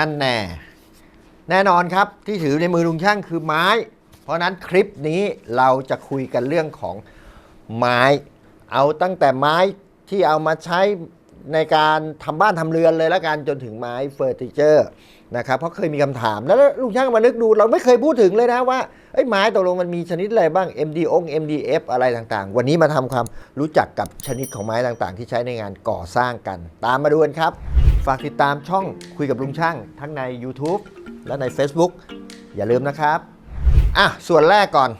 ท่านแน่ แน่นอนครับที่ถือในมือลุงช่างคือไม้ เพราะนั้นคลิปนี้เราจะคุยกันเรื่องของไม้ เอาตั้งแต่ไม้ที่เอามาใช้ในการทำบ้านทำเรือนเลยแล้วกันจนถึงไม้เฟอร์ติเจอร์นะครับเพราะเคยมีคำถามแล้วลุงช่างมานึกดู เราไม่เคยพูดถึงเลยนะว่าไอ้ไม้ตกลงมันมีชนิดอะไรบ้าง MD อง MDF อะไรต่างๆ วันนี้มาทำความรู้จักกับชนิดของไม้ต่างๆ ที่ใช้ในงานก่อสร้างกัน ตามมาดูกันครับ ฝากติดตามช่องคุยกับลุงช่าง ทั้งใน YouTube และใน Facebook อย่าลืมนะครับ อะ ส่วนแรกก่อน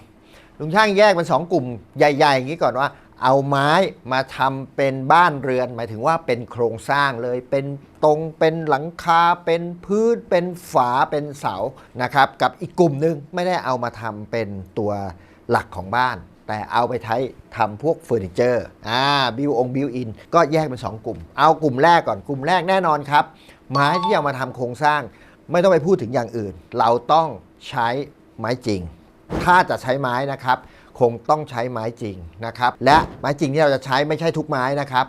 ลุงช่างแยกเป็น 2 กลุ่มใหญ่ๆ อย่างนี้ก่อนว่า เอาไม้มาทำเป็นบ้านเรือน หมายถึงว่าเป็นโครงสร้างเลย เป็นตรงเป็นหลังคาเป็นพื้นเป็นฝาเป็นเสานะครับ กับอีกกลุ่มหนึ่งไม่ได้เอามาทำเป็นตัวหลักของบ้าน แต่เอาไปใช้ทำพวกเฟอร์นิเจอร์อ่าบิวองบิวอินก็แยกเป็น 2 กลุ่ม เอากลุ่มแรกก่อนกลุ่มแรกแน่นอนครับ ไม้ที่เอามาทำโครงสร้าง ไม่ต้องไปพูดถึงอย่างอื่น เราต้องใช้ไม้จริง ถ้าจะใช้ไม้นะครับ คงต้องใช้ไม้จริงนะครับ และไม้จริงที่เราจะใช้ไม่ใช่ทุกไม้นะครับ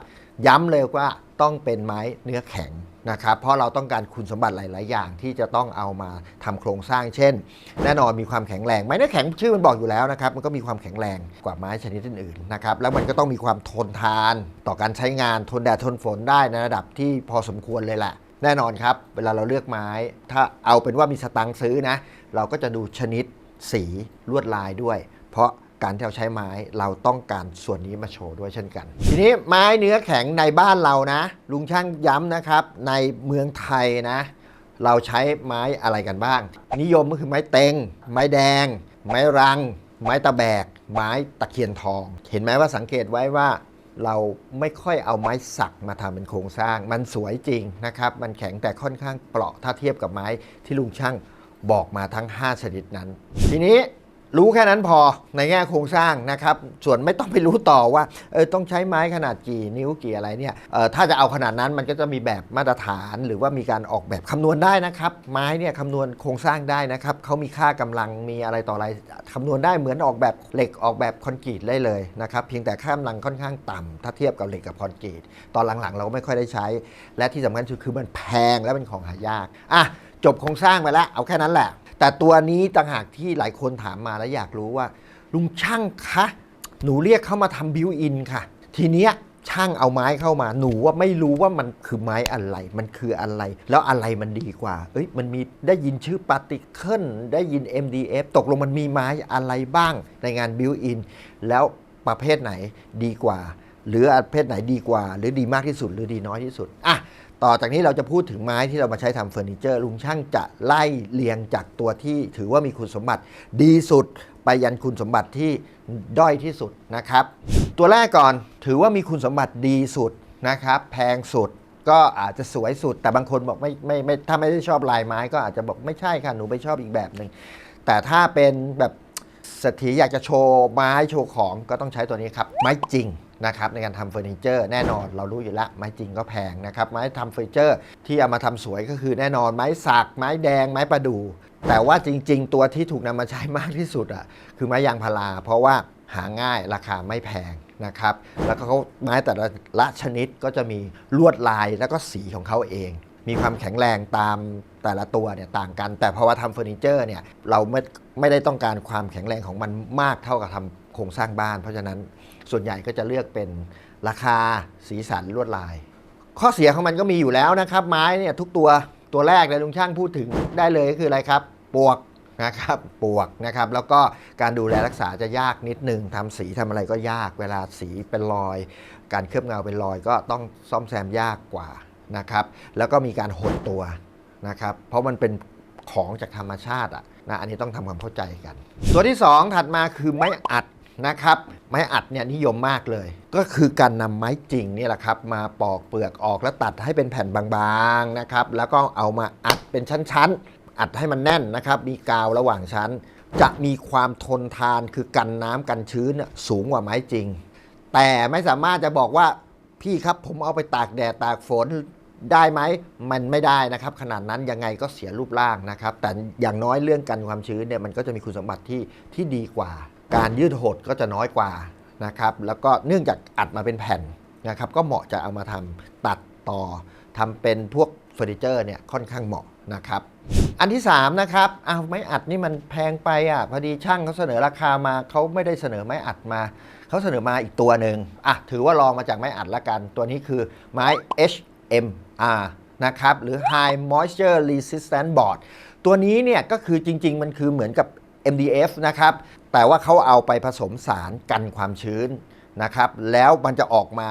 ย้ำเลยว่าต้องเป็นไม้เนื้อแข็ง นะครับเพราะเราต้องการคุณสมบัติหลาย ๆ อย่างที่จะต้องเอามาทำโครงสร้างเช่น แน่นอนมีความแข็งแรงไม้เนื้อแข็งชื่อมันบอกอยู่แล้วนะครับมันก็มีความแข็งแรงกว่าไม้ชนิดอื่น ๆ นะครับแล้วมันก็ต้องมีความทนทาน ต่อการใช้งานทนแดดทนฝนได้ในระดับที่พอสมควรเลยแหละแน่นอนครับ เวลาเราเลือกไม้ ถ้าเอาเป็นว่ามีสตังค์ซื้อนะ เราก็จะดูชนิดสีลวดลายด้วย เพราะ การที่เราใช้ไม้เราต้องการส่วนนี้มาโชว์ด้วยเช่นกัน ทีนี้ไม้เนื้อแข็งในบ้านเรานะ ลุงช่างย้ำนะครับ ในเมืองไทยนะ เราใช้ไม้อะไรกันบ้าง นิยมก็คือไม้เต็ง ไม้แดง ไม้รัง ไม้ตะแบก ไม้ตะเคียนทอง เห็นไหมว่าสังเกตไว้ว่าเราไม่ค่อยเอาไม้สักมาทำเป็นโครงสร้าง มันสวยจริงนะครับ มันแข็งแต่ค่อนข้างเปราะถ้าเทียบกับไม้ที่ลุงช่างบอกมาทั้ง 5 ชนิดนั้น ทีนี้ รู้แค่นั้นพอในแง่โครงสร้างนะครับ ส่วนไม่ต้องไปรู้ต่อว่าเออต้องใช้ไม้ขนาดกี่นิ้วกี่อะไรเนี่ยเออถ้าจะเอาขนาดนั้นมันก็จะมีแบบมาตรฐานหรือว่ามีการออกแบบคำนวณได้นะครับ ไม้เนี่ยคำนวณโครงสร้างได้นะครับเขามีค่ากำลังมีอะไรต่ออะไรคำนวณได้เหมือนออกแบบเหล็กออกแบบคอนกรีตได้เลยนะครับเพียงแต่ค่ากำลังค่อนข้างต่ำถ้าเทียบกับเหล็กกับคอนกรีตตอนหลังๆ เราก็ไม่ค่อยได้ใช้ และที่สำคัญคือมันแพงและเป็นของหายากอะจบโครงสร้างไปแล้วเอาแค่นั้นแหละ แต่ตัวนี้ต่างหากที่หลายคนถามมาแล้วอยากรู้ว่า ลุงช่างคะ หนูเรียกเขามาทำบิวอินค่ะ ทีเนี้ยช่างเอาไม้เข้ามาหนูว่าไม่รู้ว่ามันคือไม้อะไร มันคืออะไร แล้วอะไรมันดีกว่า เอ้ยมันมีได้ยินชื่อปาร์ติเคิลได้ยิน MDF ตกลงมันมีไม้อะไรบ้างในงานบิวอินแล้วประเภทไหนดีกว่า หรือประเภทไหนดีกว่า หรือดีมากที่สุดหรือดีน้อยที่สุดอะ ต่อจากนี้เราจะพูดถึงไม้ที่เรามาใช้ทำเฟอร์นิเจอร์ลุงช่างจะไล่เรียงจากตัวที่ถือว่ามีคุณสมบัติดีสุด ไปยันคุณสมบัติที่ด้อยที่สุดนะครับ ตัวแรกก่อนถือว่ามีคุณสมบัติดีสุดนะครับ แพงสุดก็อาจจะสวยสุด แต่บางคนบอกไม่ไม่ไม่ถ้าไม่ได้ชอบลายไม้ก็อาจจะบอกไม่ใช่ค่ะหนูไปชอบอีกแบบหนึ่งแต่ถ้าเป็นแบบเศรษฐีอยากจะโชว์ไม้โชว์ของก็ต้องใช้ตัวนี้ครับ ไม้จริง นะครับในการทำเฟอร์นิเจอร์แน่นอนเรารู้อยู่แล้วไม้จริงก็แพงนะครับไม้ทำเฟอร์นิเจอร์ที่เอามาทำสวยก็คือแน่นอนไม้สัก ไม้แดง ไม้ประดู่แต่ว่าจริง ๆ ตัวที่ถูกนำมาใช้มากที่สุดอะคือไม้ยางพารา เพราะว่าหาง่ายราคาไม่แพงนะครับ แล้วก็เขาไม้แต่ละชนิดก็จะมีลวดลายแล้วก็สีของเขาเอง มีความแข็งแรงตามแต่ละตัวเนี่ยต่างกัน แต่พอว่าทำเฟอร์นิเจอร์เนี่ยเราไม่ไม่ได้ต้องการความแข็งแรงของมันมากเท่ากับทำโครงสร้างบ้าน เพราะฉะนั้น ส่วนใหญ่ก็จะเลือกเป็นราคาสีสันลวดลาย ข้อเสียของมันก็มีอยู่แล้วนะครับ ไม้เนี่ยทุกตัวตัวแรกเลยลุงช่างพูดถึงได้เลยก็คืออะไรครับปวกนะครับปวกนะครับ แล้วก็การดูแลรักษาจะยากนิดนึงทำสีทำอะไรก็ยากเวลาสีเป็นรอย การเคลือบเงาเป็นรอยก็ต้องซ่อมแซมยากกว่านะครับ แล้วก็มีการหดตัวนะครับ เพราะมันเป็นของจากธรรมชาติอะนะอันนี้ต้องทำความเข้าใจกัน ตัวที่ 2 ถัดมาคือไม้อัดนะครับ ไม้อัดเนี่ยนิยมมากเลย ก็คือการนำไม้จริงนี่แหละครับ มาปอกเปลือกออกแล้วตัดให้เป็นแผ่นบางๆนะครับ แล้วก็เอามาอัดเป็นชั้นๆ อัดให้มันแน่นนะครับ มีกาวระหว่างชั้น จะมีความทนทานคือกันน้ำกันชื้นสูงกว่าไม้จริง แต่ไม่สามารถจะบอกว่าพี่ครับผมเอาไปตากแดดตากฝนได้ไหมมันไม่ได้นะครับ ขนาดนั้นยังไงก็เสียรูปร่างนะครับ แต่อย่างน้อยเรื่องกันความชื้นเนี่ยมันก็จะมีคุณสมบัติที่ที่ดีกว่า การยืดหดก็จะน้อยกว่านะครับแล้วก็เนื่องจากอัดมาเป็นแผ่นนะครับก็เหมาะจะเอามาทำตัดต่อทำเป็นพวกเฟอร์นิเจอร์เนี่ยค่อนข้างเหมาะนะครับอันที่3นะครับอ้าไม้อัดนี่มันแพงไปอะพอดีช่างเขาเสนอราคามาเขาไม่ได้เสนอไม้อัดมาเขาเสนอมาอีกตัวหนึ่งอะถือว่าลองมาจากไม้อัดละกัน ตัวนี้คือไม้ HMR นะครับหรือ High Moisture Resistant Board ตัวนี้เนี่ยก็คือจริง ๆ มันคือเหมือนกับ MDF นะครับ แต่ว่าเขาเอาไปผสมสารกันความชื้นนะครับ แล้วมันจะออกมา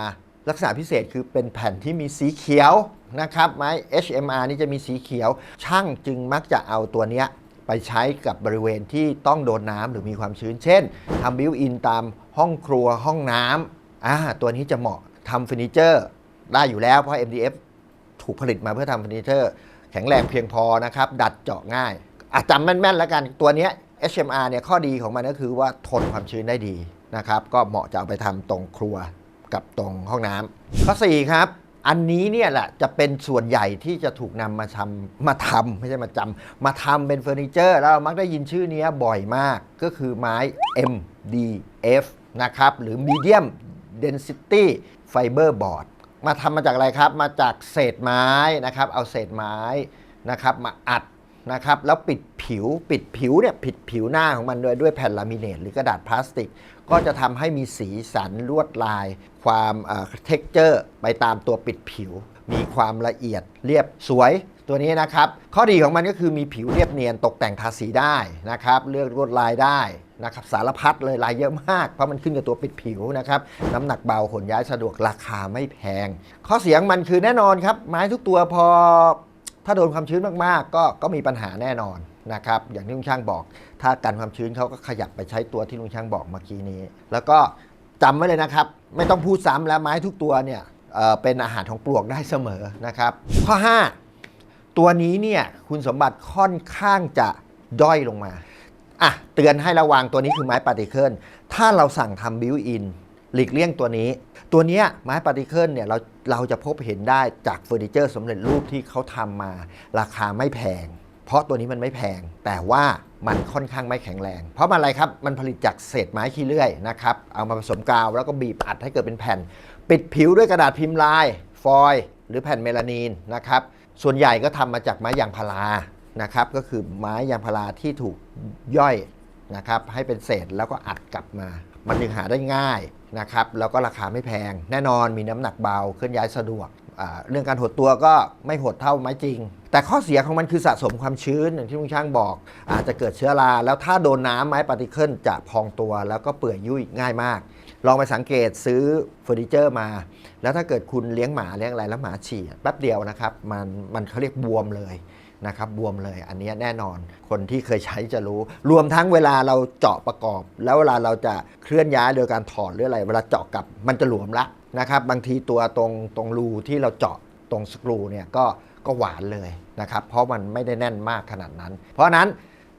ลักษณะพิเศษคือเป็นแผ่นที่มีสีเขียวนะครับไม้ HMR นี่จะมีสีเขียว ช่างจึงมักจะเอาตัวเนี้ยไปใช้กับบริเวณที่ต้องโดนน้ำหรือมีความชื้น เช่นทำบิวอินตามห้องครัวห้องน้ำอ่าตัวนี้จะเหมาะทำเฟอร์นิเจอร์ได้อยู่แล้วเพราะ MDF ถูกผลิตมาเพื่อทำเฟอร์นิเจอร์ แข็งแรงเพียงพอนะครับ ดัดเจาะง่ายอะจำแม่นๆแล้วกันตัวเนี้ย HMR เนี่ยข้อดีของมันก็คือว่าทนความชื้นได้ดีนะครับก็เหมาะจะเอาไปทำตรงครัวกับตรงห้องน้ำข้อ 4 ครับ อันนี้เนี่ยแหละจะเป็นส่วนใหญ่ที่จะถูกนำมาทำมาทำไม่ใช่มาจำมาทำเป็นเฟอร์นิเจอร์แล้วเรามักได้ยินชื่อนี้บ่อยมากก็คือไม้ MDF นะครับหรือ Medium Density Fiber Board มาทำมาจากอะไรครับ มาจากเศษไม้นะครับ เอาเศษไม้นะครับมาอัด นะครับแล้วปิดผิวปิดผิวเนี่ยปิดผิวหน้าของมันด้วยด้วยแผ่นลามิเนตหรือกระดาษพลาสติก ก็จะทำให้มีสีสันลวดลาย ความเท็กเจอร์ไปตามตัวปิดผิว มีความละเอียดเรียบสวยตัวนี้นะครับ ข้อดีของมันก็คือมีผิวเรียบเนียนตกแต่งทาสีได้นะครับเลือกลวดลายได้นะครับสารพัดเลยลายเยอะมาก เพราะมันขึ้นกับตัวปิดผิวนะครับน้ำหนักเบาขนย้ายสะดวกราคาไม่แพง ข้อเสียงมันคือแน่นอนครับ ไม้ทุกตัวพอ ถ้าโดนความชื้นมากๆ ก็ก็มีปัญหาแน่นอนนะครับอย่างที่ลุงช่างบอก ถ้ากันความชื้นเขาก็ขยับไปใช้ตัวที่ลุงช่างบอกเมื่อกี้นี้ แล้วก็จำไว้เลยนะครับ ไม่ต้องพูดซ้ำแล้วไม้ทุกตัวเนี่ยเอ่อเป็นอาหารของปลวกได้เสมอนะครับ ข้อ 5 ตัวนี้เนี่ยคุณสมบัติค่อนข้างจะด้อยลงมาอะเตือนให้ระวังตัวนี้คือไม้ปาร์ติเคิลถ้าเราสั่งทำบิวอิน หลีกเลี่ยงตัวนี้ ตัวนี้ไม้ปาร์ติเคิลเนี่ยเราเราจะพบเห็นได้จากเฟอร์นิเจอร์สำเร็จรูปที่เขาทำมา ราคาไม่แพง เพราะตัวนี้มันไม่แพง แต่ว่ามันค่อนข้างไม่แข็งแรง เพราะมันอะไรครับ มันผลิตจากเศษไม้ขี้เลื่อยนะครับ เอามาผสมกาวแล้วก็บีบอัดให้เกิดเป็นแผ่น ปิดผิวด้วยกระดาษพิมพ์ลาย ฟอยล์หรือแผ่นเมลานีนนะครับ ส่วนใหญ่ก็ทำมาจากไม้ยางพารา นะครับ ก็คือไม้ยางพาราที่ถูกย่อยนะครับ ให้เป็นเศษแล้วก็อัดกลับมา มันจึงหาได้ง่ายนะครับแล้วก็ราคาไม่แพง แน่นอนมีน้ำหนักเบาเคลื่อนย้ายสะดวก เรื่องการหดตัวก็ไม่หดเท่าไม้จริง แต่ข้อเสียของมันคือสะสมความชื้นอย่างที่ลุงช่างบอก อาจจะเกิดเชื้อรา แล้วถ้าโดนน้ำไม้ปาร์ติเคิลจะพองตัวแล้วก็เปื่อยยุ่ยง่ายมาก ลองไปสังเกตซื้อเฟอร์นิเจอร์มา แล้วถ้าเกิดคุณเลี้ยงหมาเลี้ยงอะไรแล้วหมาฉี่แป๊บเดียวนะครับมันมันเขาเรียกบวมเลย นะครับบวมเลยอันนี้แน่นอนคนที่เคยใช้จะรู้ รวมทั้งเวลาเราเจาะประกอบ แล้วเวลาเราจะเคลื่อนย้ายโดยการถอดหรืออะไร เวลาเจาะกลับมันจะหลวมละนะครับบางทีตัวตรงตรงรูที่เราเจาะตรงสกรูเนี่ยก็ก็หวานเลยนะครับเพราะมันไม่ได้แน่นมากขนาดนั้น เพราะนั้น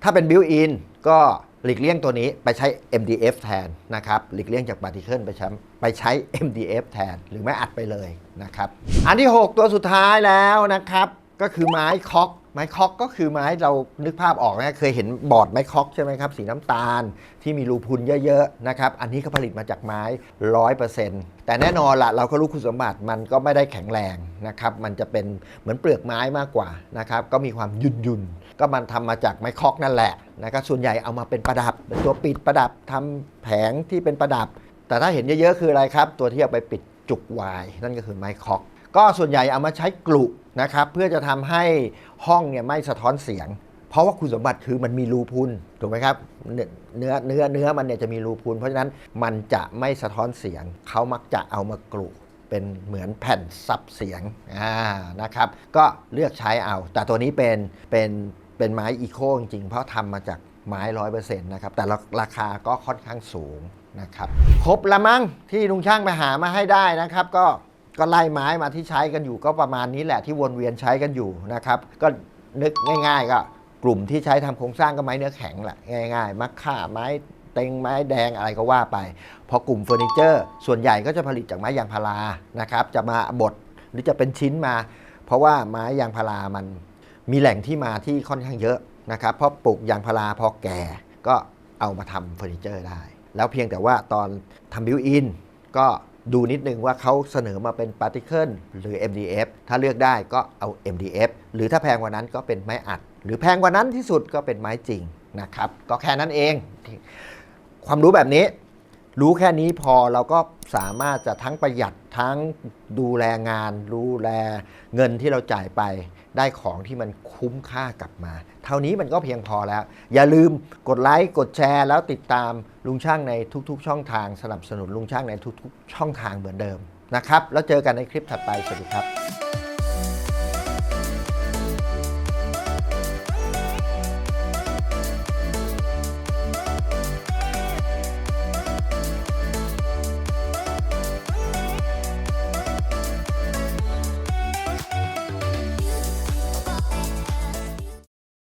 ถ้าเป็นบิวอินก็หลีกเลี่ยงตัวนี้ไปใช้ MDF แทนนะครับหลีกเลี่ยงจากปาร์ติเคิลไปใช้ไปใช้ MDF แทน หรือไม่อัดไปเลยนะครับ อันที่ 6 ตัวสุดท้ายแล้วนะครับ ก็คือไม้คอก ไม้คอกก็คือไม้เรานึกภาพออกนะเคยเห็นบอร์ดไม้คอกใช่ไหมครับสีน้ำตาลที่มีรูพุนเยอะๆนะครับอันนี้ก็ผลิตมาจากไม้ร้อยเปอร์เซ็นต์แต่แน่นอนละเราก็รู้คุณสมบัติมันก็ไม่ได้แข็งแรงนะครับมันจะเป็นเหมือนเปลือกไม้มากกว่านะครับก็มีความยุ่นยุนๆก็มันทำมาจากไม้คอกนั่นแหละนะครับส่วนใหญ่เอามาเป็นประดับเป็นตัวปิดประดับทำแผงที่เป็นประดับ แต่ถ้าเห็นเยอะๆคืออะไรครับ ตัวที่เอาไปปิดจุกวายนั่นก็คือไม้คอก ก็ส่วนใหญ่เอามาใช้กลุนะครับเพื่อจะทำให้ห้องเนี่ยไม่สะท้อนเสียง เพราะว่าคุณสมบัติคือมันมีรูพุนถูกไหมครับเนื้อเนื้อเนื้อมันเนี่ยจะมีรูพุนเพราะฉะนั้นมันจะไม่สะท้อนเสียง เขามักจะเอามากลุเป็นเหมือนแผ่นซับเสียงอ่านะครับ ก็เลือกใช้เอา แต่ตัวนี้เป็นเป็นเป็นไม้อีโคจริงๆเพราะทำมาจากไม้ร้อยเปอร์เซ็นต์นะครับ แต่ราคาก็ค่อนข้างสูงนะครับ ครบละมั้งที่ลุงช่างไปหามาให้ได้นะครับ ก็ ก็ไล่ไม้มาที่ใช้กันอยู่ก็ประมาณนี้แหละที่วนเวียนใช้กันอยู่นะครับ ก็นึกง่าย ๆ ก็กลุ่มที่ใช้ทำโครงสร้างก็ไม้เนื้อแข็งแหละง่าย ๆ มักค่าไม้เต็งไม้แดงอะไรก็ว่าไป พอกลุ่มเฟอร์นิเจอร์ ส่วนใหญ่ก็จะผลิตจากไม้ยางพารานะครับ จะมาบดหรือจะเป็นชิ้นมา เพราะว่าไม้ยางพารามันมีแหล่งที่มาที่ค่อนข้างเยอะนะครับเพราะปลูกยางพาราพอแก่ก็เอามาทำเฟอร์นิเจอร์ได้ แล้วเพียงแต่ว่าตอนทำบิวอินก็ ดูนิดนึงว่าเขาเสนอมาเป็นปาร์ติเคิลหรือ MDF ถ้าเลือกได้ก็เอา MDF หรือถ้าแพงกว่านั้นก็เป็นไม้อัด หรือแพงกว่านั้นที่สุดก็เป็นไม้จริงนะครับ ก็แค่นั้นเอง ความรู้แบบนี้ รู้แค่นี้พอเราก็สามารถจะทั้งประหยัดทั้งดูแลงาน ดูแลเงินที่เราจ่ายไปได้ของที่มันคุ้มค่ากลับมา เท่านี้มันก็เพียงพอแล้ว อย่าลืมกดไลค์กดแชร์แล้วติดตามลุงช่างในทุกๆ ช่องทาง สนับสนุนลุงช่างในทุกๆ ช่องทางเหมือนเดิมนะครับ แล้วเจอกันในคลิปถัดไป สวัสดีครับ